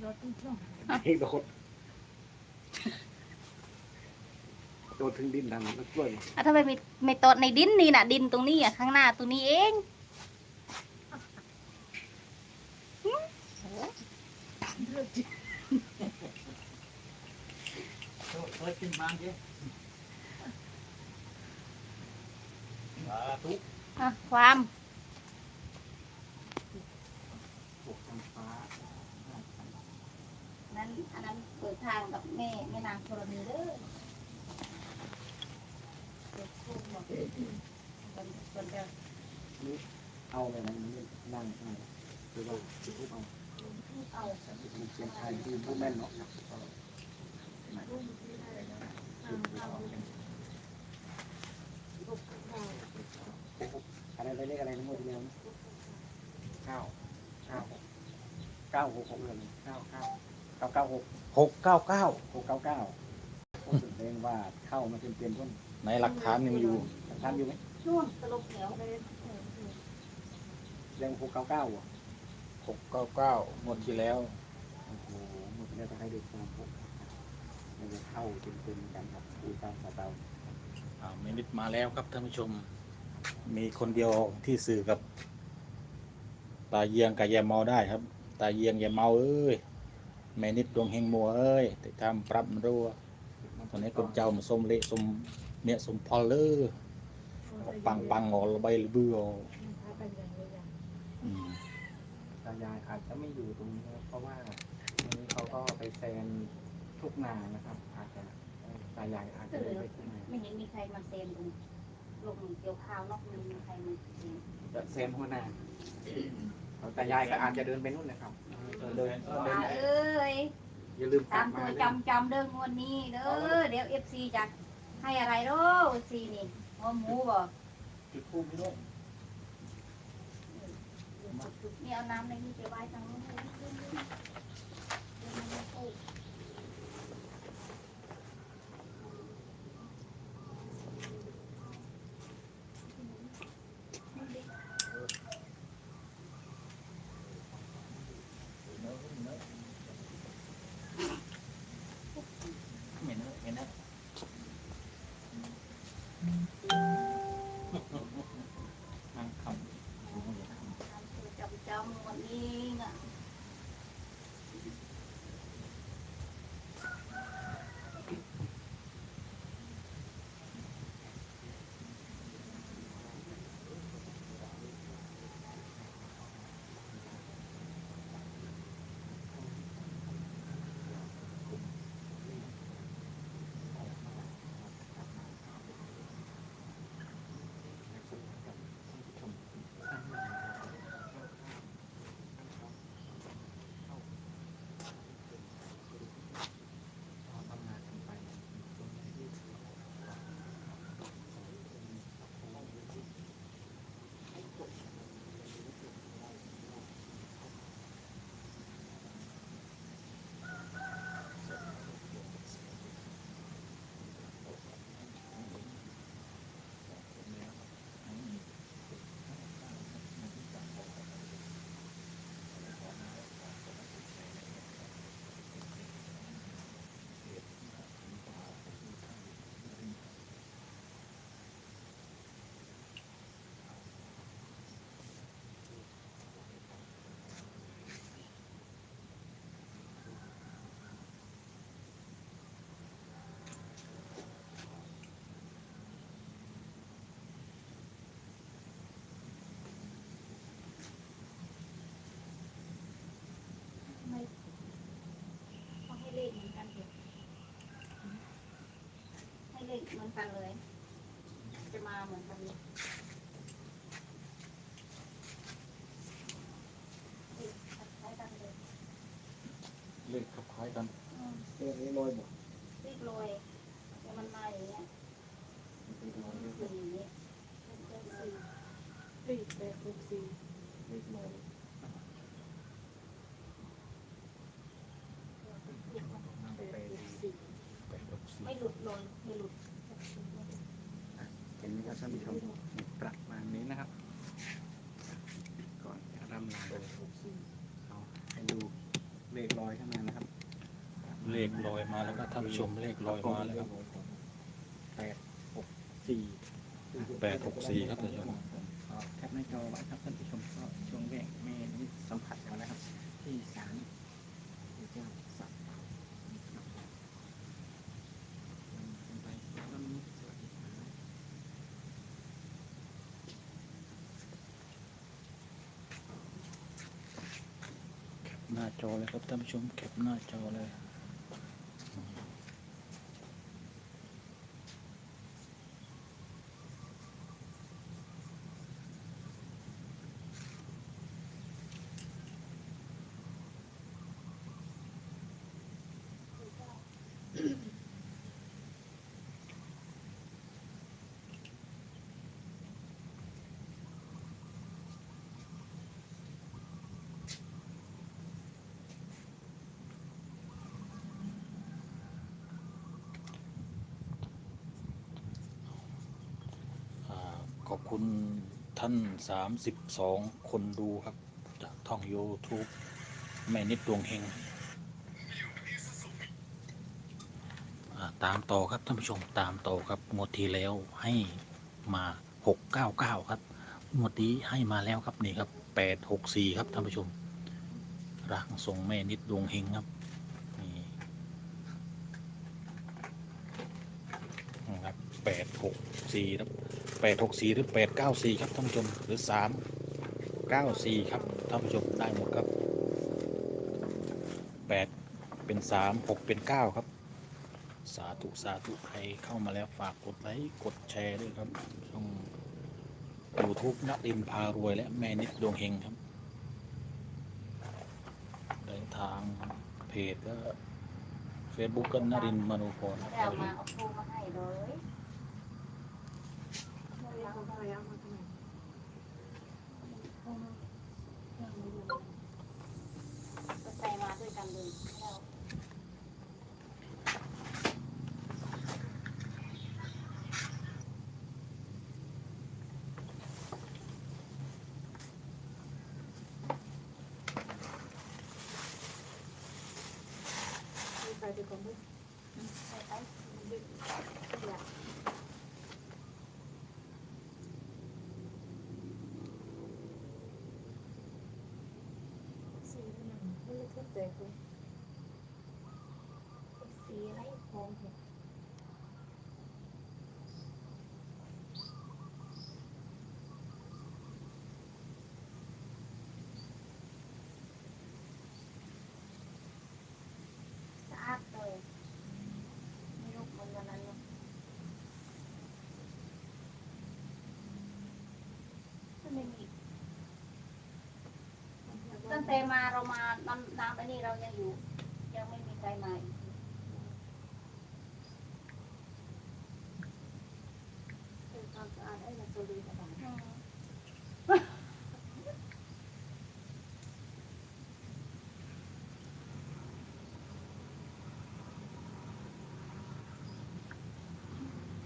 เองโดดโดดถึงดินทางนั้นกล้วยอะทำไมไม่ไม่ตดในดินนี่น่ะ ดินตรงนี้อะข้างหน้าตรงนี้เองหึโอ้เปิดขึ้นมาเจ๊สาธุอะความ ปลูกทางฟ้า นั้นอันนั้นเปิดทางกับแม่แม่นางธรณีเด้อเปิดโค้งบอกคนคนเดียวเอาอะไรนะมันนั่งข้างในหรือว่าจุดทูบเอาเอาจุดทูบเสียงไทายคือผู้แม่นเนาะอะไรไปเลขอะไรทั้งหมดที่แล้วนะเก้าเก้าหกเก้าหกหกเลยเก้าเก้า เก้าเก้าหกหกเก้าเก้าหกเก้าเก้าผมแสดงว่าเข้ามาเต็มเต็มต้นในหลักฐานยังอยู่ท่านอยู่ไหมช่วงตลบเหนียวเลยแสดงหกเก้าเก้าอะหกเก้าเก้าหมดที่แล้วโอ้โหหมดแล้วจะให้ดูความหกมันจะเข้าเต็มเต็มกันครับคุยตามสาเตาอ่าเมนิดมาแล้วครับท่านผู้ชม มีคนเดียวที่สื่อกับ ตาเยียงกับแยมเมาได้ครับ ตาเยียงแยมเมาเอ้ย เมนิดดวงเฮงมัวเอ้ยแต่ทำปรับมันรัวตอนนี้คนเจ้ามาสมเละสมเนี่ยสมพอลเลอร์ปังปังๆออกระใบระเบือออกอืมตายายอาจจะไม่อยู่ตรงนี้นะครับเพราะว่าวันนี้เขาก็ไปแซนทุกนานะครับ อาจจะเอ่อตายายอาจจะได้ไปทุกนาไม่เห็นมีใครมาเซนตรงลงเกี่ยวข้าวนอกมันมีใครมาเซนจะแซนหัวหน้า ตายายก็อาจจะเดินไปนู่นนะครับเดินเดินว่าเอ้ยอย่าลืมกตาลับมมาตัวเลยจำจำเด้องวดนี้เด้อเดี๋ยวเอฟซีจะให้อะไรเด้อซีนี่หัวหมูบ่จุดทูบไม่ลงนี่เอาน้ำในนี้ไปไว้ทางนู้นจำจำ เลขเหมือนกันเลย จะมาเหมือนกันเลยเลขคล้ายๆกันเลยเลขคล้ายๆกันอืมเรื่องนี้ลอยหมดเลขลอยแต่มันมาอย่างเงี้ยคืออย่างเงี้ยเลขสี่ สี่แปดหกสี่เลขลอย แปดหกสี่ แปดหกสี่ ไม่หลุดลอยไม่หลุด เห็นไหมครับท่านผู้ชมประมาณนี้นะครับ ก่อนจะรำลา แปดหกสี่ เอาให้ดูเลข ลอยเข้ามานะครับ ลขลอยมาแล้วก็ท่านผู้ชมเลขลอยมาแล้วครับแปดหกสี่แปดหกสี่ครับท่านผู้ชมแคปหน้าจอไว้ครับท่านผู้ชมก็ช่วงแรกแม่นิดสัมผัสกันนะครับ ที่ศาลพระเจ้าสัตว์ป่ามหน้าจอเลยครับท่านผู้ชมแคปหน้าจอเลย คุณท่านสามสิบสองคนดูครับ จากท่อง YouTube แม่นิดดวงเฮงตามต่อครับท่านผู้ชมตามต่อครับงวดที่แล้วให้มาหกเก้าเก้าครับงวดนี้ให้มาแล้วครับนี่ครับแปดหกสี่ครับท่านผู้ชมร่างทรงแม่นิดดวงเฮงครับนี่นะครับ แปดหกสี่ครับแปดหกสี่หรือแปดเก้าสี่ครับท่านผู้ชมหรือสามเก้าสี่ครับท่านผู้ชมได้หมดครับแปดเป็นสามหกเป็นเก้าครับ สาธุสาธุใครเข้ามาแล้วฝากกดไลค์กดแชร์ด้วยครับช่องยูทูบนักดินพารวยและแม่นิดดวงเฮงครับเดินทางเพจก็เฟซบุ๊กก็นรินทร์มโนพรไม่ได้เอามาเอาทูมาให้เลย อาไปเอามาทำไมเอามาเอามาอยู่ก็ใส่มาด้วยกันเลยแล้วเอาไปก่อนเถอะ ใส่ไป อยากสีมันมันเลยทุบแตกเลย สีอะไรพร้อมเห็ดสะอาดเลยไม่รู้คนวันนั้นเนอะมันไม่มีตั้ง แต่มาเรามาน้ำน้ำไอ้นี่เรายังอยู่ ยังไม่มีใครมาอีก เป็นความสะอาดไอ้เราจะดีกว่า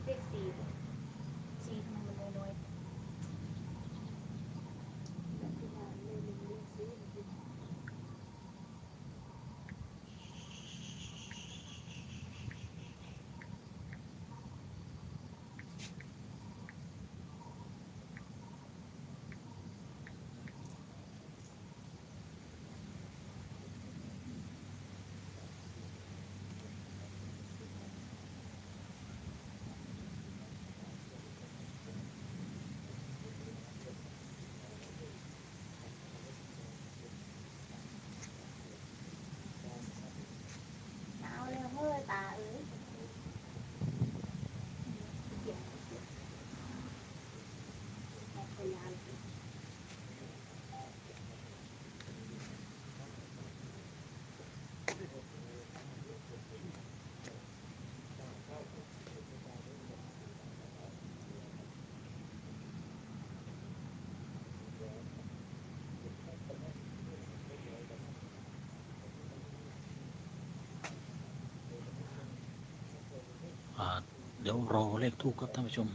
เลขสี่สี่ทำไมมันน้อย แบบที่งานเลยมีเรื่องสีมันดี ๆหนาวเลยเฮ้ยตาเอ้ยเจ็บเจ็บแม่พยายาม อ่า เดี๋ยวรอเลขทูกครับท่านผู้ชม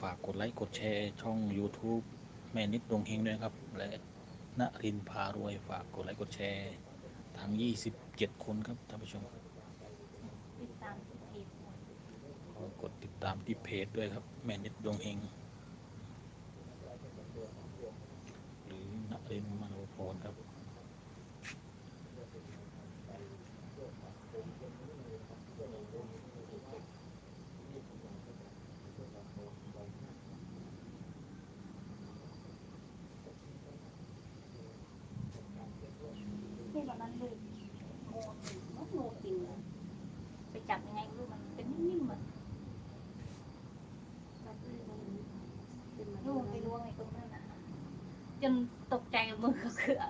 ฝากกดไลค์ กดแชร์ช่อง YouTube แม่นิดดวงเฮงด้วยครับ และณรินพารวย ฝากกดไลค์ กดแชร์ทั้ง 27 คนครับท่านผู้ชมกดติดตามที่เพจด้วยครับ แม่นิดดวงเฮงหรือณรินมโนพรครับ ที่วันนั้นเลยโมหนึ่งมันโมจริงอะไปจับยังไงไม่รู้มันเป็นนิ่มๆเหมือน ตัดเลยมันเป็นมัน ลูกไปล้วงในตรงนั้นนะ จนตกใจกับมือเขาคือโอ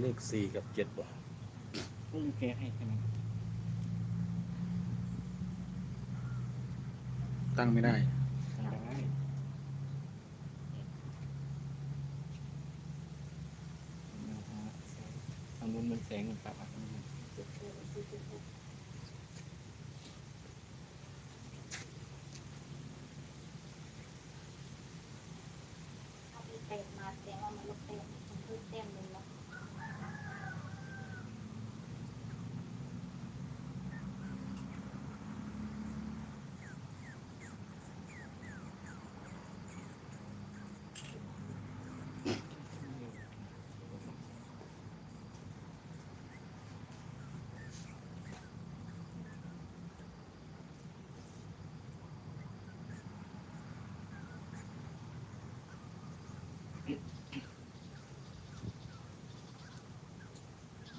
เลข4กับ7บ่ก็ลูกแกให้ใช่ไหมตั้งไม่ได้ทำได้ทางนู้นมันแสงมันปรับอะ เอาไปเต็มมาแสดงว่ามันลดเต็มมันเพิ่มเต็มเลยเนาะ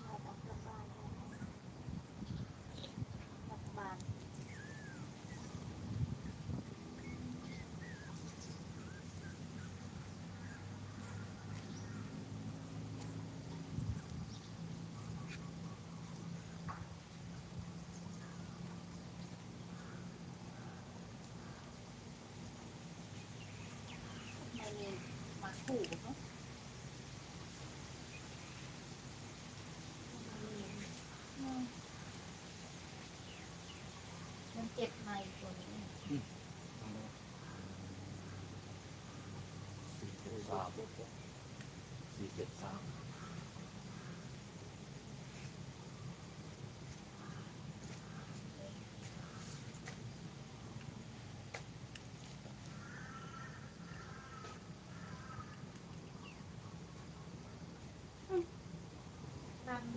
เราต้องกลับบ้านแล้วกลับบ้าน ไม่มี ปู่เนามันเจ็บไหมตัวนี้สี่เจ็ดสามสี่เจ็ดสาม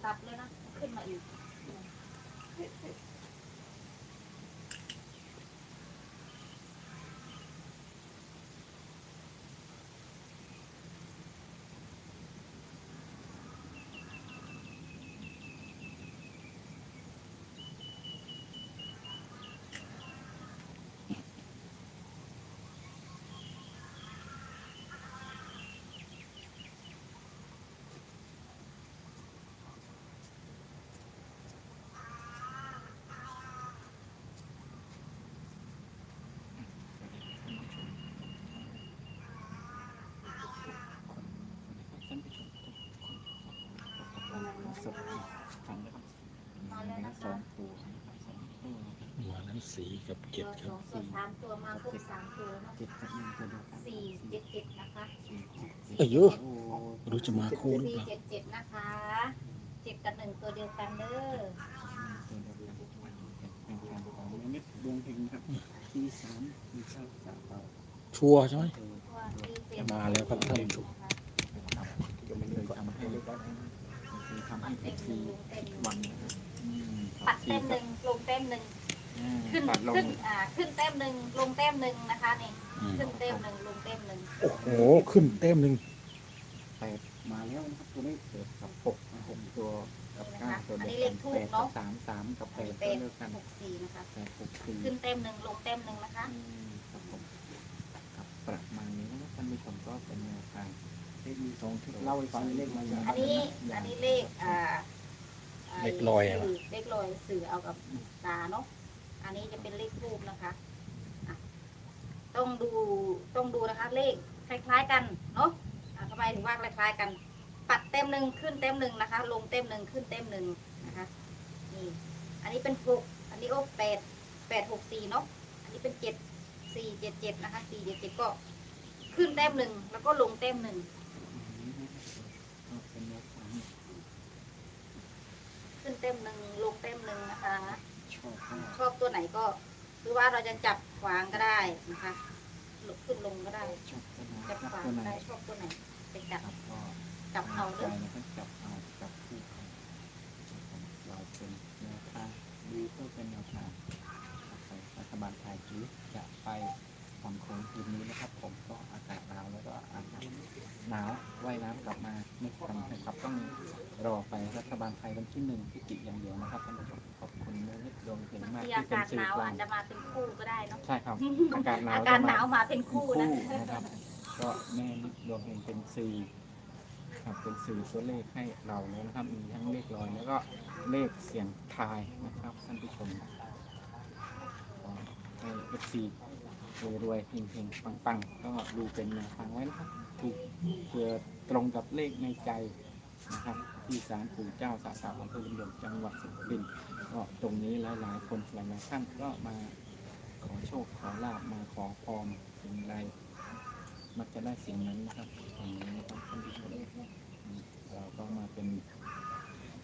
ตับเลยนะ ขึ้นมาอีก สดฟังนะครับมาแล้วนะสคะองตัวสองตัวหัวนั้นสีกับเจ็ดครับสองตัวสามตัวมาครบสามตัวเนาะเจ็ดกับหนึ่งตัวเดียวกันสี่เจ็ดเจ็ดนะคะสี่หกสี่เอ้ยเยอะโอ้ไม่รู้จะมาคู่หรือสี่เปล่าเจ็ดเจ็ดนะคะเจ็ดกับหนึ่งตัวเดียวกันเด้อตัวเดียวกันเป็นการของแม่นิดดวงเฮงครับที่สามที่เก้าสามเก้าชัวร์ใช่ไหมเออเพราะว่านี่เป็นมาแล้วครับท่านผู้ชมครับก็ไม่เคยทำให้เล็กๆนะเคยทำให้เอเต็มฟหนึ่ซีงลงเต็มหนึ่งวันนะครับอืมปัดเต็มหนึ่งลงเต็มหนึ่งอืมขึ้นปัดลง ขึ้นอ่าขึ้นเต็มหนึ่งลงเต็มหนึ่งนะคะนี่อืม ขึ้นเต็มหนึ่งลงเต็มหนึ่งโอ้โหขึ้นเต็มหนึ่งแปดมาแล้วนะครับตัวนี้เปิดกับหกนะหกตัวกับเก้าตัวอันเดีนี้ยวเลกัขนทูแปบดกัเนาะบสามสามกับแปดเป็ตัวนเดียวกันหกสี่นะคะ แปดหกสี่ขึ้นเต็มหนึ่งลงเต็มหนึ่งนะคะ อืมครับผมครับประมาณนี้นะครับท่านผู้ชมก็เป็นแนวทาง เลขมีสองชุดเล่าให้ฟังเลขมาอย่างอันนี้อันนี้เลขอ่าาเลขลอยอะ สื่เลขลอยสื่อเอากับตาเนาะอันนี้จะเป็นเลขทูบนะคะอะต้องดูต้องดูนะคะ เลขคล้าย ๆ กันเนาะอะทำไมถึงว่าคล้าย ๆ กัน ปัดเต็มหนึ่งขึ้นเต็มหนึ่งนะคะ ลงเต็มหนึ่งขึ้นเต็มหนึ่งนะคะนี่อันนี้เป็นหกอันนี้โอ้แปดแปดหกสี่เนาะอันนี้เป็นเจ็ดสี่เจ็ดเจ็ดนะคะสี่เจ็ดเจ็ดก็ ขึ้นเต็มหนึ่งแล้วก็ลงเต็มหนึ่ง ก็เป็นแนวทาง ขึ้ นเต็มหนึ่งลงเต็มหนึ่งนะคะ ชอบมากชอบตัวไหนก็หรือว่าเราจะจับขวางก็ได้นะคะลงขึ้นลงก็ได้ ชอบตัวไหนจับรักขวางตัวก็ไหนได้ชอบตัวไหนไปจับครับก็จับเอาใจเลยนะครับจับเอาจับคู่กันเราเป็นแนวทางดูเพื่อเป็นแนวทางรัฐบาลไทยหรือจะไป ฝั่งโขงคืนนี้นะครับ ผมก็อากาศหนาวแล้วก็อากาศหนาวว่ายน้ำกลับมาไม่ทันนะครับต้องรอไปรัฐบาลไทยวันที่หนึ่งพฤศจิกายนอย่างเดียวนะครับท่านผู้ชมขอบคุณเมื่อนิดดวงเห็นบางมากที่เป็นสื่อกนาวลาอางจจะมาเป็นคู่ก็ได้เนาะใช่ครับอากาศหนาวอากาศมหนาวมาเป็นคู่นะครับ ก็แม่นิดดวงเห็นเป็นสื่อครับเป็นสื่อตัวเลขให้เราแล้วนะครับมีทั้งเลขลอยแล้วก็เลขเสียงทายนะครับท่านผู้ชมให้เอฟซี รวยๆเฮงๆปังๆ ก็ดูเป็นแนวทางไว้นะครับถูกเพื่อตรงกับเลขในใจนะครับที่ศาลปู่เจ้าสาสาอำเภอลำดวนจังหวัดสุรินทร์ก็ตรงนี้หลายๆ คนหลายๆท่านก็มาขอโชคขอลาบมาขอพรสิ่งใดมักจะได้สิ่งนั้นนะครับอย่งนี้นะครับท่านผู้ชมเราก็มาเป็น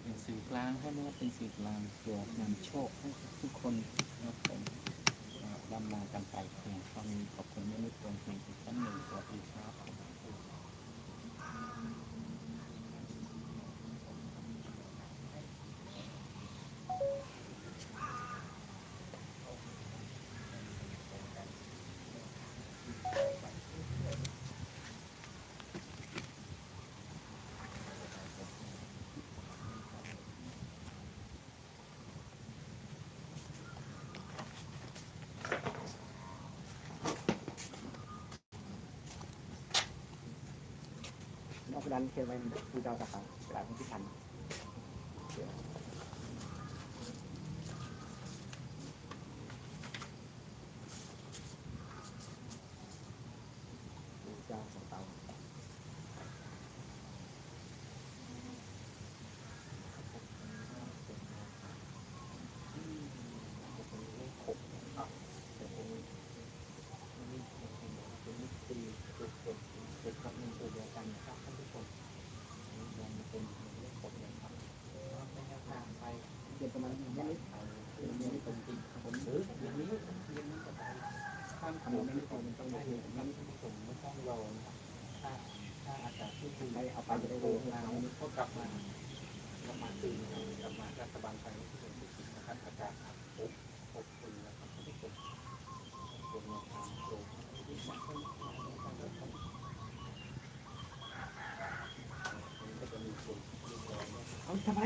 เป็นสื่อกลางให้นะครับเป็นสื่อกลางตัวนำโชคให้ทุกคนนะครับผม ดำลากันไปเพียงเท่านี้ขอบคุณไม่นิดตรงเพียงอีกครั้งหนึ่งสวัสดีครับ ราะฉะนั้นเขียนไว้ผู้เจ้าสาขากระดาษที่พันผู้เจ้าสาขา เป็นกับหนึ่งตัวเดียวกันนะครับท่านผู้ชมยังเป็นเลขหกเลยครับเป็นแนวทางไปเดือน ประมาณนี้ไม่ได้เดือนนี้ตรงจริงครับผมหรือเดือนนี้เดือนนี้ก็ไปข้ามถนนไม่ได้ตรงมันต้องได้เลยนั้นท่นผมไม่ต้องรอถ้าถ้าอากาศที่ดีไปเอาไปจะได้รู้งานนี้ก็กลับมากลับมาตื่นรัฐบาลไทยที่เป็นที่สุดนะครับอากาศอบอบอุ่นนะครับท่านผู้ชมเป็นแนทางโปรดที่เหมาะสมนะครับก็จะมีคนดูแลเนี่ยเอาทำไม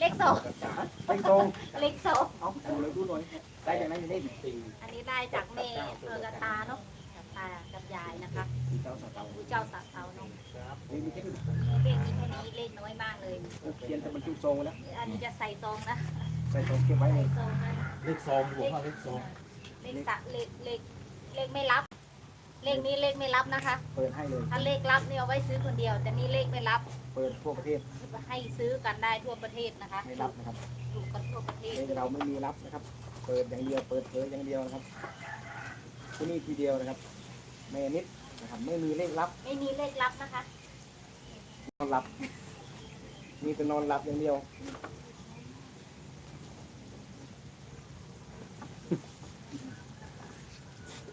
เลขสองไปตรงเลขสองเอาเอาเลยดูหน่อยได้จากไหนจะได้สี่อันนี้ได้จากแม่เออกับตาเนาะกับตากับยายนะคะเจ้าสาวผู้เจ้าสาวเทาเนาะนี่มีแค่นี้เลขนี้แค่นี้เลขน้อยมากเลย เขียนแต่บรรจุซองไว้แล้วอันนี้จะใส่ซองนะใส่ซองเก็บไว้เลใส่ยซองนะเลขสองผมว่าเลขสองเลขสะเลขเลขเลขไม่รับ เลขนี้เลขไม่รับนะคะ เปิดให้เลย ถ้าเลขรับเนี่ยเอาไว้ซื้อคนเดียว แต่นี่เลขไม่รับเปิดทั่วประเทศให้ซื้อกันได้ทั่วประเทศนะคะไม่รับนะครับถูกกันทั่วประเทศเลขเราไม่มีรับนะครับ เปิดอย่างเดียวเปิดเผยอย่างเดียวนะครับที่นี่ทีเดียวนะครับแม่นิดนะครับไม่มีเลขรับ ไม่มีเลขรับนะคะนอนหลับ มีแต่นอนหลับอย่างเดียว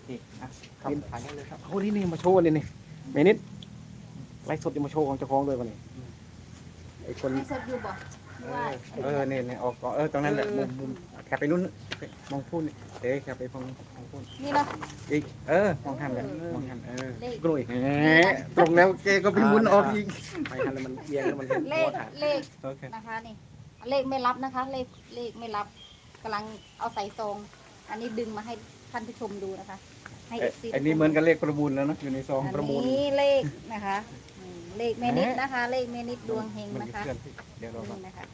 นี่อะ ครับถ่ายให้เลยครับโอ้นี่นี่มาโชว์เลยนี่เมนิดไลฟ์สดจะมาโชว์ของเจ้าของด้วยวันนี้ไอ้คนให้สดอยู่บ่หรือว่าเออเนี่ยเนี่ยออกก่อนเออตรงนั้นแหละมุมมุมแคปไปนู้นมองพูดนี่เดี๋ยวแคปไปมองมองพูดนี่เนาะอีกเออมองหันแหละมองหันเออเลขกลุยแหมตรงแล้วแกก็ไปหมุนออกอีกไปหันแล้วมันเอียงแล้วมันเห็นเลตัวขขาดเลขโอเคนะคะนี่เลขไม่รับนะคะ เลขเลขไม่รับกำลังเอาใส่ซองอันนี้ดึงมาให้ท่านผู้ชมดูนะคะ ให้เอ้ย FC อันนี้เหมือนกับเลขประมูลแล้วนะอยู่ในซองอันประมูลนี้เลขนะคะอืมเลขเมนิดนะคะ เลขเมนิดดวงเฮงมันนะอยู่คะ เคลื่อนที่เดี๋ยวเรานี่นะคะ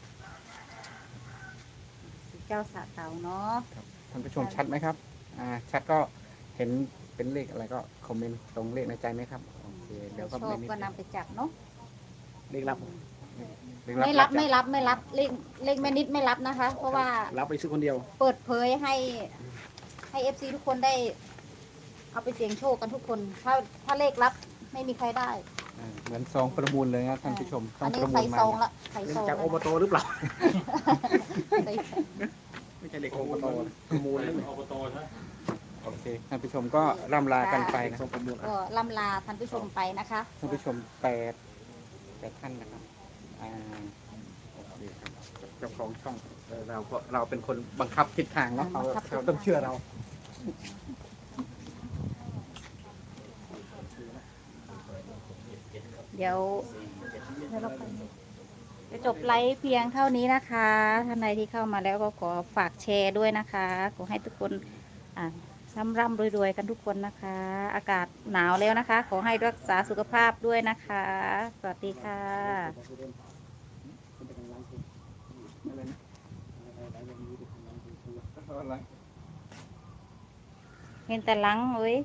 เจ้าสาเตาเนาะ ท่านผู้ชมชัดไหมครับ อ่า ชัดก็เห็นเป็นเลขอะไรก็คอมเมนต์ตรงเลขในใจไหมครับโอเคเดี๋ยวก็ชอบไม่นิดก็นำไปจับเนาะ เลขรับเลขไม่รับไม่รับไม่รับเลขเลขเมนิดไม่รับนะคะ เพราะว่ารับไปซื้อคนเดียว เปิดเผยให้ให้เอฟซีทุกคนได้ เอาไปเสี่ยงโชคกันทุกคน ถ้าถ้าเลขรับไม่มีใครได้ อ่าเหมือนซองประมูลเลยนะท่านผู้ชมต้ออังนนี้ประมูใส่ลมาซองละใส่ซองจากละอบตหรือเปล่า ใส่ซองไม่ใช่เลขอบตประมูลนะอบตใช่ไหม โอเคท่านผู้ชมก็ร่ำลากันไปนะก็ล่ำลาท่านผู้ชมไปนะคะ ท่านผู้ชมแปดแปดท่านนะครับอ่าโอเคครับเจ้าของช่องเออเราก็เราเป็นคนบังคับทิศทางเนาะเขาบังคับเขาต้องเชื่อเรา เดี๋ยวจะจบไลฟ์เพียงเท่านี้นะคะท่านใดที่เข้ามาแล้วก็ขอฝากแชร์ด้วยนะคะ ขอให้ทุกคนอ่าร่ำร่ำรวยๆกันทุกคนนะคะ อากาศหนาวแล้วนะคะ ขอให้รักษาสุขภาพด้วยนะคะ สวัสดีค่ะเห็นแต่หลังเว้ย